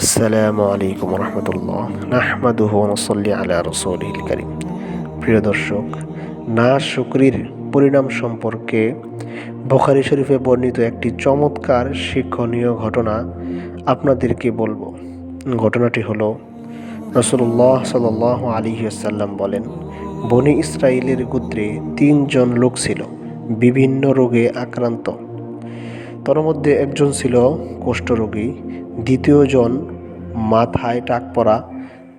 আসসালামু আলাইকুম রহমতুল্লাহ। নাহমাদুহ নসল্লি আলা রসুলিল করিম। প্রিয় দর্শক, না শুকরির পরিণাম সম্পর্কে বখারি শরীফে বর্ণিত একটি চমৎকার শিক্ষণীয় ঘটনা আপনাদেরকে বলব। ঘটনাটি হলো রসুল্লাহ সাল আলী আসাল্লাম বলেন, বনি ইসরায়েলের গোত্রে তিনজন লোক ছিল, বিভিন্ন রোগে আক্রান্ত। তার মধ্যে একজন ছিল কুষ্ঠরোগী দ্বিতীয়জন মাথায় টাক পরা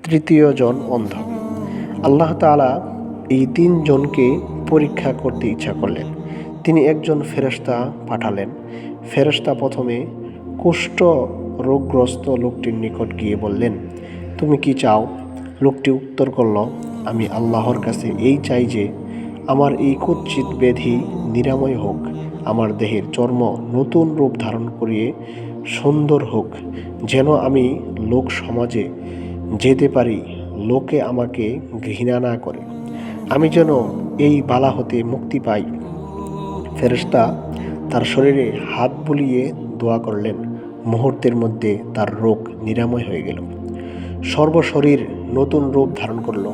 তৃতীয়জন অন্ধ। আল্লাহ তাআলা এই তিনজনকে পরীক্ষা করতে ইচ্ছা করলেন। তিনি একজন ফেরেশতা পাঠালেন। ফেরেশতা প্রথমে কুষ্ঠ রোগগ্রস্ত লোকটির নিকট গিয়ে বললেন, তুমি কি চাও? লোকটি উত্তর করল, আমি আল্লাহর কাছে এই চাই যে আমার এই কুচ্ছিত ব্যাধি নিরাময় হোক। আমার দেহের চর্ম নতুন রূপ ধারণ করিয়ে সুন্দর হোক, যেন আমি লোক সমাজে যেতে পারি, লোকে আমাকে ঘৃণা না করে। আমি যেন এই বালা হতে মুক্তি পাই। ফেরেশতা তার শরীরে হাত বুলিয়ে দোয়া করলেন। মুহূর্তের মধ্যে তার রোগ নিরাময় হয়ে গেল। সর্বশরীর নতুন রূপ ধারণ করল।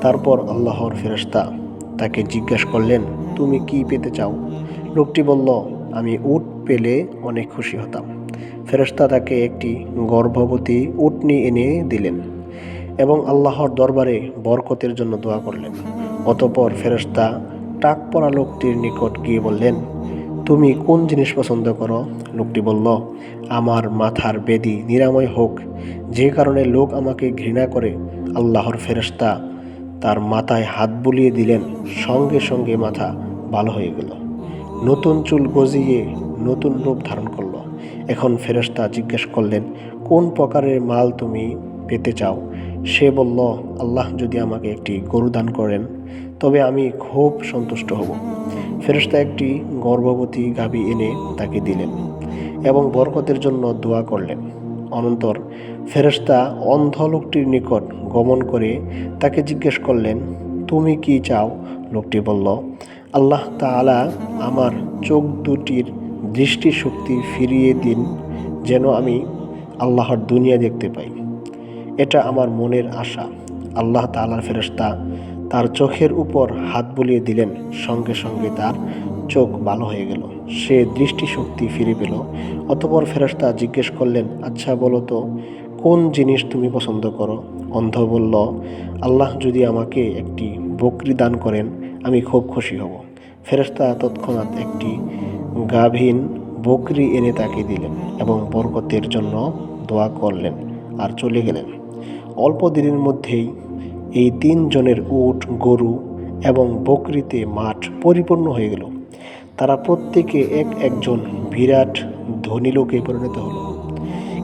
তারপর আল্লাহর ফেরেশতা তাকে জিজ্ঞাসা করলেন, তুমি কি পেতে চাও? লোকটি বলল, আমি উট পেলে অনেক খুশি হতাম। ফেরেশতা তাকে একটি গর্ভবতী উটনি এনে দিলেন এবং আল্লাহর দরবারে বরকতের জন্য দোয়া করলেন। অতপর ফেরেশতা টাক পরা লোকটির নিকট গিয়ে বললেন, তুমি কোন জিনিস পছন্দ করো? লোকটি বলল, আমার মাথার বেদি নিরাময় হোক। যে কারণে লোক আমাকে ঘৃণা করে, আল্লাহর ফেরেশতা তার মাথায় হাত বুলিয়ে দিলেন, সঙ্গে সঙ্গে মাথা ভালো হয়ে গেল। নতুন চুল গজিয়ে নতুন রূপ ধারণ করল। এখন ফেরেশতা জিজ্ঞেস করলেন, কোন প্রকারের মাল তুমি পেতে চাও? সে বলল, আল্লাহ যদি আমাকে একটি গরু দান করেন, তবে আমি খুব সন্তুষ্ট হব। ফেরেশতা একটি গর্ভবতী গাভী এনে তাকে দিলেন এবং বরকতের জন্য দোয়া করলেন। অনন্তর ফেরেশতা অন্ধ লোকটির নিকট গমন করে তাকে জিজ্ঞেস করলেন, তুমি কি চাও? লোকটি বলল, আল্লাহ তাআলা আমার চোখ দুটির দৃষ্টিশক্তি ফিরিয়ে দিন যেন আমি আল্লাহর দুনিয়া দেখতে পাই। এটা আমার মনের আশা। আল্লাহ তাআলার ফেরেশতা তার চোখের উপর হাত বুলিয়ে দিলেন, সঙ্গে সঙ্গে তার চোখ ভালো হয়ে গেল। সে দৃষ্টিশক্তি ফিরে পেল। অতপর ফেরেশতা জিজ্ঞেস করলেন আচ্ছা বলো তো, কোন জিনিস তুমি পছন্দ করো? অন্ধ বলল, আল্লাহ যদি আমাকে একটি বকরি দান করেন, আমি খুব খুশি হব। ফেরেশতা তৎক্ষণাৎ একটি গাভীন বকরি এনে তাকে দিলেন এবং বরকতের জন্য দোয়া করলেন আর চলে গেলেন। অল্প দিনের মধ্যেই এই তিনজনের উট, গরু এবং বকরিতে মাঠ পরিপূর্ণ হয়ে গেল। তারা প্রত্যেকে এক একজন বিরাট ধনী লোকে পরিণত হলো।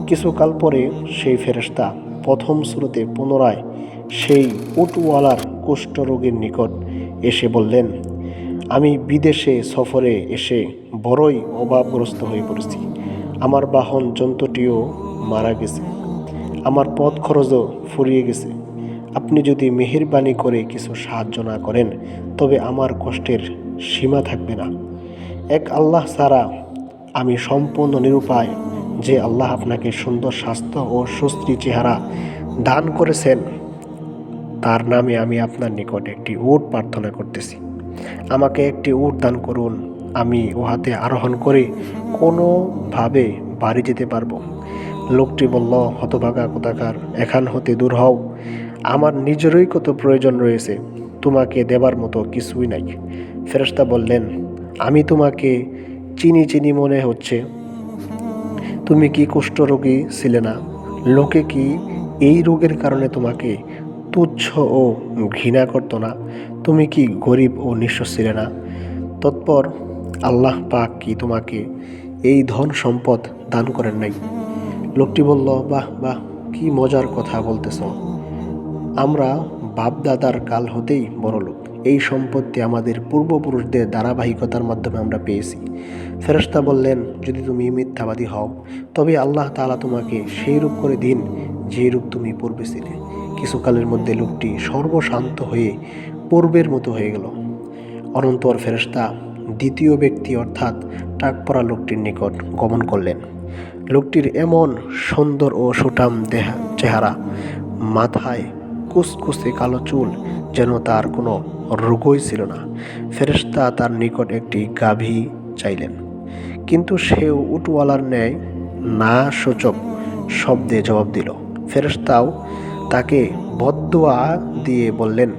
কিছুকাল পরে সেই ফেরেশতা প্রথম শুরুতে পুনরায় সেই উটওয়ালার কুষ্ঠরোগের নিকট এসে বললেন আমি বিদেশে সফরে এসে বড়ই অভাবগ্রস্ত হয়ে পড়েছি। আমার বাহন জন্তুটিও মারা গেছে। আমার পথ খরচও ফুরিয়ে গেছে। আপনি যদি মেহেরবানি করে কিছু সাহায্য না করেন, তবে আমার কষ্টের সীমা থাকবে না। এক আল্লাহ ছাড়া আমি সম্পূর্ণ নিরুপায়, যে আল্লাহ আপনাকে সুন্দর স্বাস্থ্য ও সুস্ত্রী চেহারা দান করেছেন, তার নামে আমি আপনার নিকট একটি উট প্রার্থনা করতেছি। আমাকে একটি উট দান করুন। আমি উহাতে আরোহণ করে কোনোভাবে বাড়ি যেতে পারব। লোকটি বলল, হতভাগা কোথাকার, এখান হতে দূর হও। আমার নিজেরই কত প্রয়োজন রয়েছে, তোমাকে দেবার মতো কিছুই নাই। ফেরস্তা বললেন, আমি তোমাকে চিনি চিনি মনে হচ্ছে। তুমি কি কুষ্ঠরোগী ছিলে না? লোকে কি এই রোগের কারণে তোমাকে তুচ্ছ ও ঘৃণা করতো না? তুমি কি গরিব ও নিঃস্ব ছিলে না? তৎপর আল্লাহ পাক কি তোমাকে এই ধন সম্পদ দান করেন নাই? লোকটি বলল, বাহ বাহ, কি মজার কথা বলতেছ। আমরা বাপদাদার কাল হতেই বড়লোক। এই সম্পত্তি আমাদের পূর্বপুরুষদের ধারাবাহিকতার মাধ্যমে আমরা পেয়েছি। ফেরস্তা বললেন, যদি তুমি মিথ্যাবাদী হও, তবে আল্লাহ তাআলা তোমাকে সেই রূপ করে দিন যে রূপ তুমি পূর্বে ছিলে। কিছুকালের মধ্যে লোকটি সর্বশান্ত হয়ে পূর্বের মতো হয়ে গেল। অনন্তর ফেরস্তা দ্বিতীয় ব্যক্তি অর্থাৎ টাক পরা লোকটির নিকট গমন করলেন। লোকটির এমন সুন্দর ও সুঠাম দেহা চেহারা, মাথায় কুসকুসে কালো চুল যেন তার কোনো রোগই ছিল না। ফেরেশতা তার নিকট একটি গাভী চাইলেন। কিন্তু সেও উটওয়ালার ন্যায় না সূচক শব্দে জবাব দিল। ফেরেশতাও তাকে বদদোয়া দিয়ে বললেন,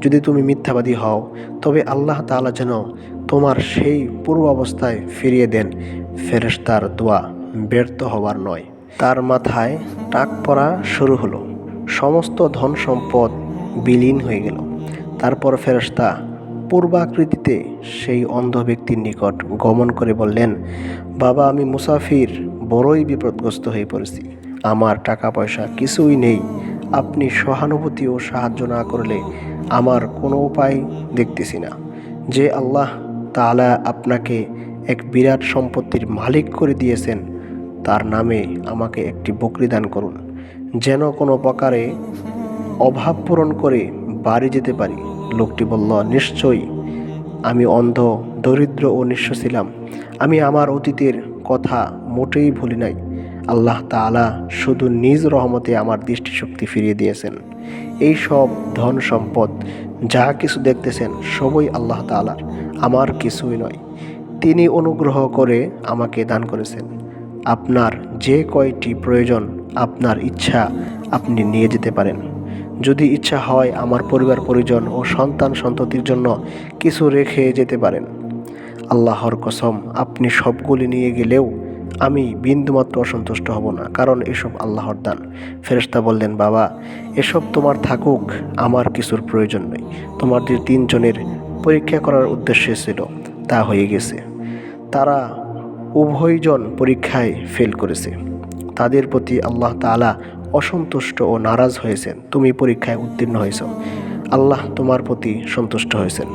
যদি তুমি মিথ্যাবাদী হও, তবে আল্লাহ তাআলা যেন তোমার সেই পূর্ব অবস্থায় ফিরিয়ে দেন। ফেরেশতার দোয়া ব্যর্থ হবার নয়। তার মাথায় টাক পড়া শুরু হলো। সমস্ত ধন সম্পদ বিলীন হয়ে গেল। তারপর ফেরেশতা পূর্বাকৃতিতে সেই অন্ধ ব্যক্তির নিকট গমন করে বললেন, বাবা, আমি মুসাফির বড়ই বিপদগ্রস্ত হয়ে পড়েছি। আমার টাকা পয়সা কিছুই নেই। আপনি সহানুভূতি ও সাহায্য না করলে আমার কোনো উপায় দেখতেছি না। যে আল্লাহ তাআলা আপনাকে এক বিরাট সম্পত্তির মালিক করে দিয়েছেন, তার নামে আমাকে একটি বকরি দান করুন, যেন কোনো প্রকারে অভাব পূরণ করে বাড়ি যেতে পারি। লোকটি বলল, নিশ্চয়ই। আমি অন্ধ, দরিদ্র ও নিঃস্ব ছিলাম। আমি আমার অতীতের কথা মোটেই ভুলি নাই। আল্লাহ তাআলা শুধু নিজ রহমতে আমার দৃষ্টিশক্তি ফিরিয়ে দিয়েছেন। এই সব ধন সম্পদ, যা কিছু দেখতেছেন, সবই আল্লাহ তাআলার। আমার কিছুই নয়। তিনি অনুগ্রহ করে আমাকে দান করেছেন। আপনার যে কয়টি প্রয়োজন, আপনার ইচ্ছা আপনি নিয়ে যেতে পারেন। যদি ইচ্ছা হয় আমার পরিবার, পরিজন ও সন্তান সন্ততির জন্য কিছু রেখে যেতে পারেন। আল্লাহর কসম, আপনি সবগুলি নিয়ে গেলেও আমি বিন্দুমাত্র অসন্তুষ্ট হব না, কারণ এসব আল্লাহর দান। ফেরেশতা বললেন, বাবা, এসব তোমার থাকুক, আমার কিছুর প্রয়োজন নেই। তোমাদের তিনজনের পরীক্ষা করার উদ্দেশ্যে ছিল, তা হয়ে গেছে। তারা উভয়জন পরীক্ষায় ফেল করেছে। তাদের প্রতি আল্লাহ তাআলা অসন্তুষ্ট ও নারাজ হয়েছেন। তুমি পরীক্ষায় উত্তীর্ণ হয়েছ। আল্লাহ তোমার প্রতি সন্তুষ্ট হয়েছেন।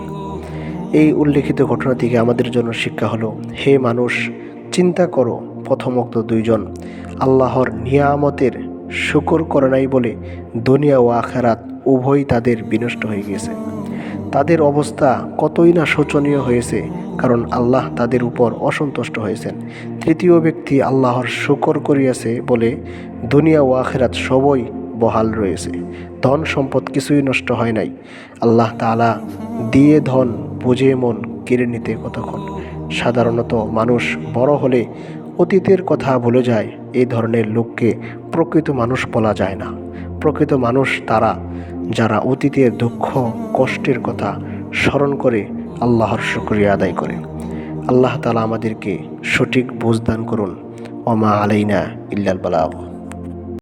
এই উল্লেখিত ঘটনা থেকে আমাদের জন্য শিক্ষা হলো, হে মানুষ, চিন্তা করো। প্রথমোক্ত দুইজন। আল্লাহর নিয়ামতের শুকর করে নাই বলে দুনিয়া ও আখেরাত উভয়ই তাদের বিনষ্ট হয়ে গেছে। তাদের অবস্থা কতই না শোচনীয় হয়েছে, কারণ আল্লাহ তাদের উপর অসন্তুষ্ট হয়েছেন। তৃতীয় ব্যক্তি আল্লাহর শুকর করিয়াছে বলে দুনিয়া ও আখেরাত সবই বহাল রয়েছে। ধন সম্পদ কিছুই নষ্ট হয় নাই। আল্লাহ তাআলা দিয়ে ধন বুঝে মন কেড়ে নিতে কতক্ষণ? সাধারণত মানুষ বড় হলে অতীতের কথা ভুলে যায় এই ধরনের লোককে প্রকৃত মানুষ বলা যায় না। প্রকৃত মানুষ তারা, যারা অতীতের দুঃখ, কষ্টের কথা স্মরণ করে আল্লাহর শুক্রিয়া আদায় করে। আল্লাহ তালা আমাদেরকে সঠিক বুঝদান করুন। অমা আলাইনা ইল্লাল বালাগ